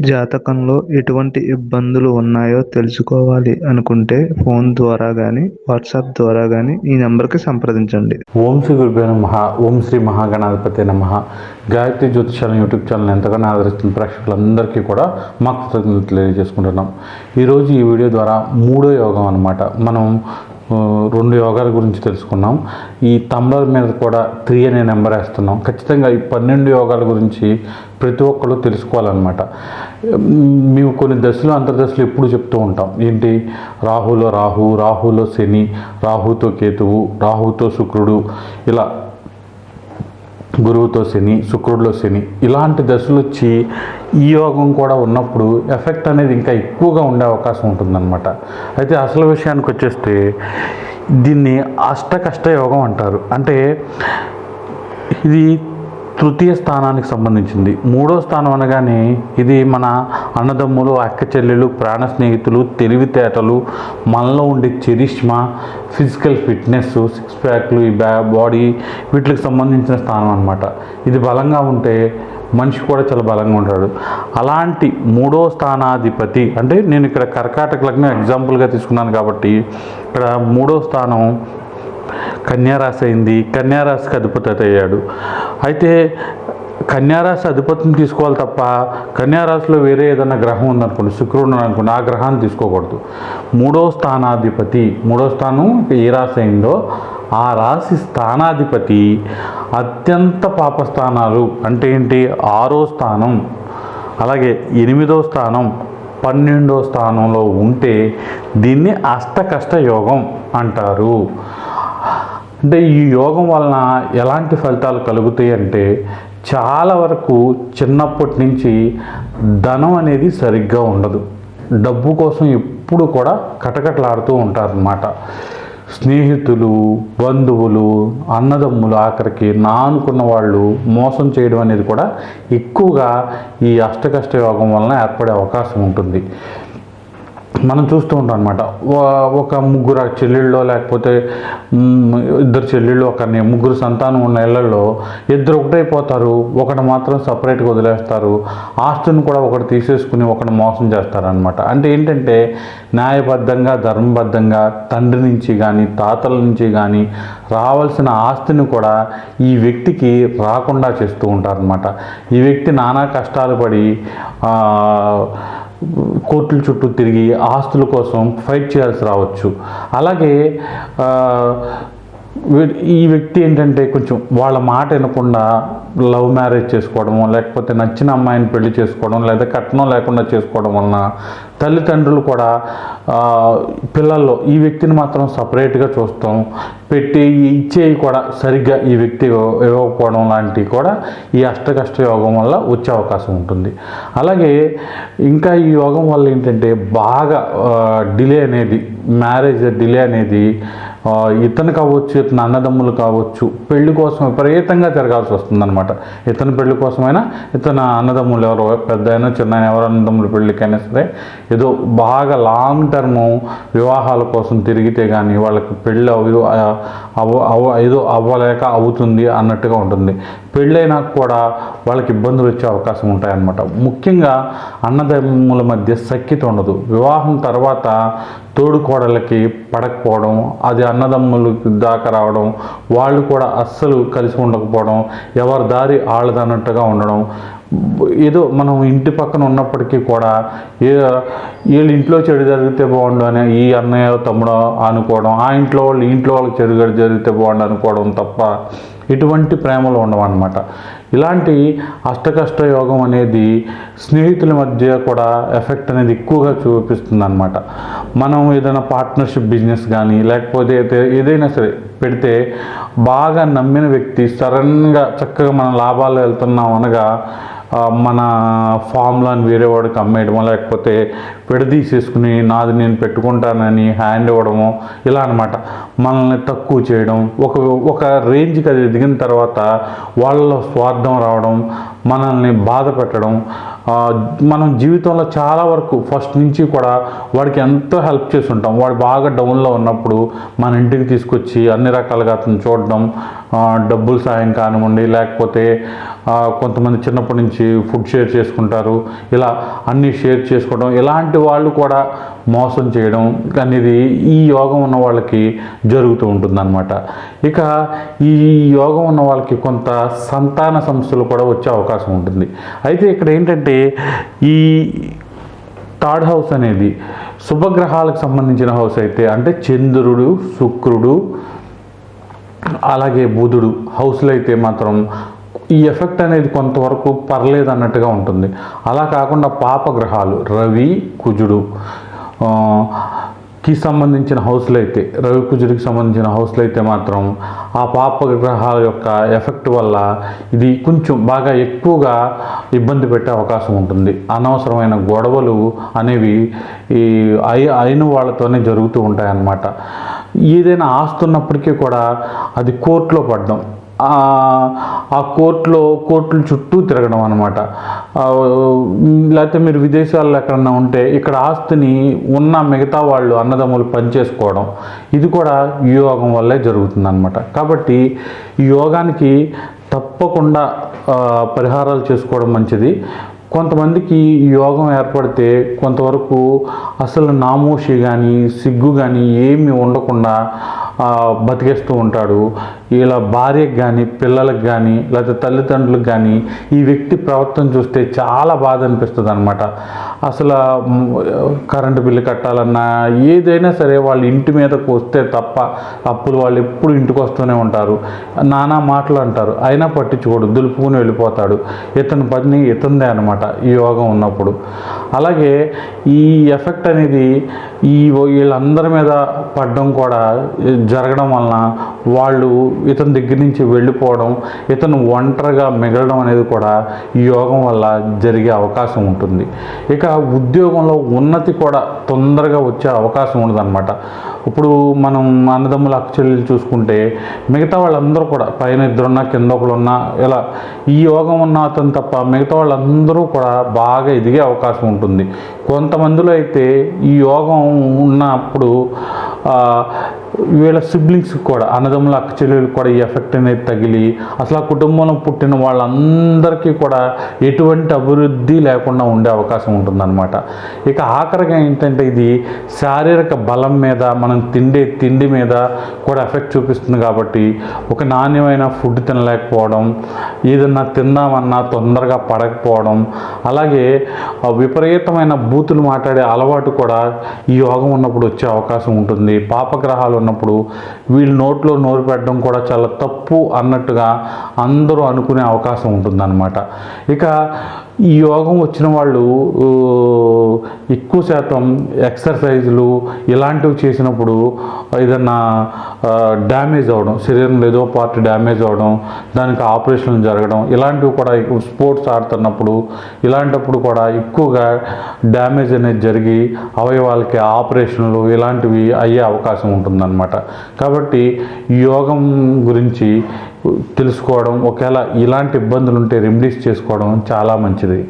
జాతకంలో ఎటువంటి ఇబ్బందులు ఉన్నాయో తెలుసుకోవాలి అనుకుంటే ఫోన్ ద్వారా కానీ వాట్సాప్ ద్వారా కానీ ఈ నెంబర్కి సంప్రదించండి. ఓం శ్రీ గురుభ్యో నమ. ఓం శ్రీ మహాగణాధిపతి నమ. గాయత్రి జ్యోతిషాలను యూట్యూబ్ ఛానల్ ఎంతగానో ఆదరిస్తున్న ప్రేక్షకులందరికీ కూడా మా కృతజ్ఞతలు తెలియజేసుకుంటున్నాం. ఈరోజు ఈ వీడియో ద్వారా మూడో యోగం అనమాట మనం రెండు యోగాల గురించి తెలుసుకున్నాం. ఈ తమ్లర్ మీద కూడా త్రీ అనే నెంబర్ వేస్తున్నాం. ఖచ్చితంగా ఈ పన్నెండు యోగాల గురించి ప్రతి ఒక్కరు తెలుసుకోవాలన్నమాట. మేము కొన్ని దశలు అంతర్దశలు ఎప్పుడు చెప్తూ ఉంటాం. ఏంటి? రాహులో రాహు రాహులో శని రాహుతో కేతువు రాహుతో శుక్రుడు ఇలా గురువుతో శని శుక్రుడిలో శని ఇలాంటి దశలు వచ్చి ఈ యోగం కూడా ఉన్నప్పుడు ఎఫెక్ట్ అనేది ఇంకా ఎక్కువగా ఉండే అవకాశం ఉంటుందన్నమాట. అయితే అసలు విషయానికి వచ్చేస్తే దీన్ని అష్ట కష్ట యోగం అంటారు. అంటే ఇది తృతీయ స్థానానికి సంబంధించింది. మూడో స్థానం అనగానే ఇది మన అన్నదమ్ములు అక్క చెల్లెలు ప్రాణ స్నేహితులు తెలివితేటలు మనలో ఉండే చరిష్మా ఫిజికల్ ఫిట్నెస్ సిక్స్ ప్యాక్లు ఈ బ్యా బాడీ వీటికి సంబంధించిన స్థానం అనమాట ఇది బలంగా ఉంటే మనిషి కూడా చాలా బలంగా ఉంటాడు. అలాంటి మూడో స్థానాధిపతి అంటే నేను ఇక్కడ కర్కాటక లగ్నం ఎగ్జాంపుల్గా తీసుకున్నాను కాబట్టి ఇక్కడ మూడో స్థానం కన్యారాశి అయింది కన్యారాశికి అధిపతి అయ్యాడు అయితే కన్యారాశి అధిపతిని తీసుకోవాలి తప్ప కన్యారాశిలో వేరే ఏదైనా గ్రహం ఉందనుకోండి శుక్రుడు అనుకోండి ఆ గ్రహాన్ని తీసుకోకూడదు. మూడో స్థానాధిపతి మూడో స్థానం ఏ రాశి అయిందో ఆ రాశి స్థానాధిపతి అత్యంత పాపస్థానాలు అంటే ఏంటి? ఆరో స్థానం. అలాగే ఎనిమిదో స్థానం పన్నెండో స్థానంలో ఉంటే దీన్ని అష్టకష్ట యోగం అంటారు. అంటే ఈ యోగం వలన ఎలాంటి ఫలితాలు కలుగుతాయి అంటే చాలా వరకు చిన్నప్పటి నుంచి ధనం అనేది సరిగ్గా ఉండదు. డబ్బు కోసం ఎప్పుడు కూడా కటకటలాడుతూ ఉంటారనమాట స్నేహితులు బంధువులు అన్నదమ్ములు ఆఖరికి నా అనుకున్న వాళ్ళు మోసం చేయడం అనేది కూడా ఎక్కువగా ఈ అష్టకష్ట యోగం వలన ఏర్పడే అవకాశం ఉంటుంది. మనం చూస్తూ ఉంటాం అనమాట ఒక ముగ్గురు చెల్లెళ్ళో లేకపోతే ఇద్దరు చెల్లెళ్ళు ఒక ముగ్గురు సంతానం ఉన్న ఇళ్ళలో ఇద్దరు ఒకటైపోతారు ఒకటి మాత్రం సపరేట్గా వదిలేస్తారు ఆస్తుని కూడా ఒకటి తీసేసుకుని ఒకటి మోసం చేస్తారనమాట అంటే ఏంటంటే న్యాయబద్ధంగా ధర్మబద్ధంగా తండ్రి నుంచి కానీ తాతల నుంచి కానీ రావాల్సిన ఆస్తిని కూడా ఈ వ్యక్తికి రాకుండా చేస్తూ ఉంటారనమాట ఈ వ్యక్తి నానా కష్టాలు పడి కోర్టుల చుట్టూ తిరిగి ఆస్తుల కోసం ఫైట్ చేయాల్సి రావచ్చు. అలాగే ఈ వ్యక్తి ఏంటంటే కొంచెం వాళ్ళ మాట వినకుండా లవ్ మ్యారేజ్ చేసుకోవడము లేకపోతే నచ్చిన అమ్మాయిని పెళ్ళి చేసుకోవడం లేదా కట్నం లేకుండా చేసుకోవడం వలన తల్లిదండ్రులు కూడా పిల్లల్లో ఈ వ్యక్తిని మాత్రం సపరేట్గా చూస్తాం. పెట్టి ఇచ్చేవి కూడా సరిగ్గా ఈ వ్యక్తి ఇవ్వకపోవడం లాంటివి కూడా ఈ అష్టకష్ట యోగం వల్ల వచ్చే అవకాశం ఉంటుంది. అలాగే ఇంకా ఈ యోగం వల్ల ఏంటంటే బాగా డిలే అనేది మ్యారేజ్ డిలే అనేది ఇతను కావచ్చు ఇతను అన్నదమ్ములు కావచ్చు పెళ్ళి కోసం విపరీతంగా జరగాల్సి వస్తుందన్నమాట. ఇతని పెళ్ళి కోసమైనా ఇతను అన్నదమ్ములు ఎవరో పెద్ద అయినా చిన్న అయినా ఎవరు అన్నదమ్ముల పెళ్ళికైనా సరే ఏదో బాగా లాంగ్ టర్మ్ వివాహాల కోసం తిరిగితే కానీ వాళ్ళకి పెళ్ళి అవి అవ్వ అవ్వ ఏదో అవ్వలేక అవుతుంది అన్నట్టుగా ఉంటుంది. పెళ్ళైనా కూడా వాళ్ళకి ఇబ్బందులు వచ్చే అవకాశం ఉంటాయన్నమాట. ముఖ్యంగా అన్నదమ్ముల మధ్య సఖ్యత ఉండదు. వివాహం తర్వాత తోడుకోడలకి పడకపోవడం అది అన్నదమ్ములు దాకా రావడం వాళ్ళు కూడా అస్సలు కలిసి ఉండకపోవడం ఎవరి దారి ఆళ్ళదన్నట్టుగా ఉండడం. ఏదో మనం ఇంటి పక్కన ఉన్నప్పటికీ కూడా ఏ వీళ్ళ ఇంట్లో చెడు జరిగితే బాగుండు అని ఈ అన్నయ్య తమ్ముడు అనుకోవడం ఆ ఇంట్లో వాళ్ళు ఇంట్లో వాళ్ళకి చెడు జరిగితే బాగుండు అనుకోవడం తప్ప ఇటువంటి ప్రేమలు ఉండవన్నమాట. ఇలాంటి అష్టకష్ట యోగం అనేది స్నేహితుల మధ్య కూడా ఎఫెక్ట్ అనేది ఎక్కువగా చూపిస్తుంది అనమాట మనం ఏదైనా పార్ట్నర్షిప్ బిజినెస్ కానీ లేకపోతే ఏదైనా సరే పెడితే బాగా నమ్మిన వ్యక్తి సడన్గా చక్కగా మన లాభాలు వెళ్తున్నాం అనగా మన ఫామ్లను వేరే వాడికి అమ్మేయడమో లేకపోతే విడదీసేసుకుని నాది నేను పెట్టుకుంటానని హ్యాండ్ ఇవ్వడము ఇలా అనమాట మనల్ని తక్కువ చేయడం ఒక ఒక రేంజ్కి అది ఎదిగిన తర్వాత వాళ్ళ స్వార్థం రావడం మనల్ని బాధ పెట్టడం మనం జీవితంలో చాలా వరకు ఫస్ట్ నుంచి కూడా వాడికి ఎంతో హెల్ప్ చేసి ఉంటాం వాడు బాగా డౌన్లో ఉన్నప్పుడు మన ఇంటికి తీసుకొచ్చి అన్ని రకాలుగా అతను చూడడం డబ్బుల సాయం కానివ్వండి లేకపోతే కొంతమంది చిన్నప్పటి నుంచి ఫుడ్ షేర్ చేసుకుంటారు. ఇలా అన్నీ షేర్ చేసుకోవడం ఇలాంటి వాళ్ళు కూడా మోసం చేయడం అనేది ఈ యోగం ఉన్న వాళ్ళకి జరుగుతూ ఉంటుందన్నమాట. ఇక ఈ యోగం ఉన్న వాళ్ళకి కొంత సంతాన సమస్యలు కూడా వచ్చే అవకాశం ఉంటుంది. అయితే ఇక్కడ ఏంటంటే ఈ థర్డ్ హౌస్ అనేది శుభగ్రహాలకు సంబంధించిన హౌస్ అయితే అంటే చంద్రుడు శుక్రుడు అలాగే బుధుడు హౌస్లో అయితే మాత్రం ఈ ఎఫెక్ట్ అనేది కొంతవరకు పర్లేదు అన్నట్టుగా ఉంటుంది. అలా కాకుండా పాపగ్రహాలు రవి కుజుడు కి సంబంధించిన హౌస్లు అయితే రవి కుజుడికి సంబంధించిన హౌస్లు అయితే మాత్రం ఆ పాపగ్రహాల యొక్క ఎఫెక్ట్ వల్ల ఇది కొంచెం బాగా ఎక్కువగా ఇబ్బంది పెట్టే అవకాశం ఉంటుంది. అనవసరమైన గొడవలు అనేవి ఈ అయి అయిన వాళ్ళతోనే జరుగుతూ ఉంటాయన్నమాట. ఏదైనా ఆస్తి ఉన్నప్పటికీ కూడా అది కోర్టులో పడడం. ఆ కోర్టులో కోర్టుల చుట్టూ తిరగడం అనమాట లేకపోతే మీరు విదేశాల్లో ఎక్కడన్నా ఉంటే ఇక్కడ ఆస్తిని ఉన్న మిగతా వాళ్ళు అన్నదమ్ములు పనిచేసుకోవడం ఇది కూడా యోగం వల్లే జరుగుతుంది అనమాట కాబట్టి యోగానికి తప్పకుండా పరిహారాలు చేసుకోవడం మంచిది. కొంతమందికి ఈ యోగం ఏర్పడితే కొంతవరకు అసలు నామోషి కానీ సిగ్గు కానీ ఏమీ ఉండకుండా బతికేస్తూ ఉంటాడు. ఇలా భార్యకు కానీ పిల్లలకు కానీ లేకపోతే తల్లిదండ్రులకు కానీ ఈ వ్యక్తి ప్రవర్తన చూస్తే చాలా బాధ అనిపిస్తుంది అనమాట అసలు కరెంటు బిల్లు కట్టాలన్నా ఏదైనా సరే వాళ్ళ ఇంటి మీదకు వస్తే తప్ప అప్పులు వాళ్ళు ఎప్పుడు ఇంటికి వస్తూనే ఉంటారు. నానా మాటలు అంటారు. అయినా పట్టించుకోడు. దులుపుకుని వెళ్ళిపోతాడు. ఇతని పని ఇతందే అనమాట ఈ యోగం ఉన్నప్పుడు. అలాగే ఈ ఎఫెక్ట్ అనేది ఈ వీళ్ళందరి మీద పడడం కూడా జరగడం వలన వాళ్ళు ఇతని దగ్గర నుంచి వెళ్ళిపోవడం ఇతను ఒంటరిగా మిగలడం అనేది కూడా ఈ యోగం వల్ల జరిగే అవకాశం ఉంటుంది. ఇక ఉద్యోగంలో ఉన్నతి కూడా తొందరగా వచ్చే అవకాశం ఉండదన్నమాట. ఇప్పుడు మనం అన్నదమ్ముల అక్కచెల్లెలు చూసుకుంటే మిగతా వాళ్ళందరూ కూడా పైన ఇద్దరున్నా కింద ఒకరున్నా ఇలా ఈ యోగం ఉన్న అతను తప్ప మిగతా వాళ్ళందరూ కూడా బాగా ఎదిగే అవకాశం ఉంటుంది. కొంతమందిలో అయితే ఈ యోగం ఉన్నప్పుడు వీళ్ళ సిబ్లింగ్స్ కూడా అన్నదమ్ముల అక్క చెల్లెలకు కూడా ఈ ఎఫెక్ట్ అనేది తగిలి అసలు ఆ కుటుంబంలో పుట్టిన వాళ్ళందరికీ కూడా ఎటువంటి అభివృద్ధి లేకుండా ఉండే అవకాశం ఉంటుందన్నమాట. ఇక ఆఖరిగా ఏంటంటే ఇది శారీరక బలం మీద మనం తిండే తిండి మీద కూడా ఎఫెక్ట్ చూపిస్తుంది కాబట్టి ఒక నాణ్యమైన ఫుడ్ తినలేకపోవడం ఏదన్నా తిందామన్నా తొందరగా పడకపోవడం అలాగే విపరీతమైన బూతులు మాట్లాడే అలవాటు కూడా ఈ యోగం ఉన్నప్పుడు వచ్చే అవకాశం ఉంటుంది. పాపగ్రహాలు ఉన్నప్పుడు వీళ్ళు నోట్లో నోరు పెట్టడం కూడా చాలా తప్పు అన్నట్టుగా అందరూ అనుకునే అవకాశం ఉంటుందన్నమాట. ఇక ఈ యోగం వచ్చిన వాళ్ళు ఎక్కువ శాతం ఎక్సర్సైజులు ఇలాంటివి చేసినప్పుడు ఏదన్నా డ్యామేజ్ అవ్వడం శరీరంలో ఏదో పార్ట్ డ్యామేజ్ అవ్వడం దానికి ఆపరేషన్లు జరగడం ఇలాంటివి కూడా స్పోర్ట్స్ ఆడుతున్నప్పుడు ఇలాంటప్పుడు కూడా ఎక్కువగా డ్యామేజ్ అనేది జరిగి అవయవాలకి ఆపరేషన్లు ఇలాంటివి అయ్యే అవకాశం ఉంటుందన్నమాట. కాబట్టి యోగం గురించి తెలుసుకోవడం ఒకవేళ ఇలాంటి ఇబ్బందులు ఉంటే రెమెడీస్ చేసుకోవడం చాలా మంచిది.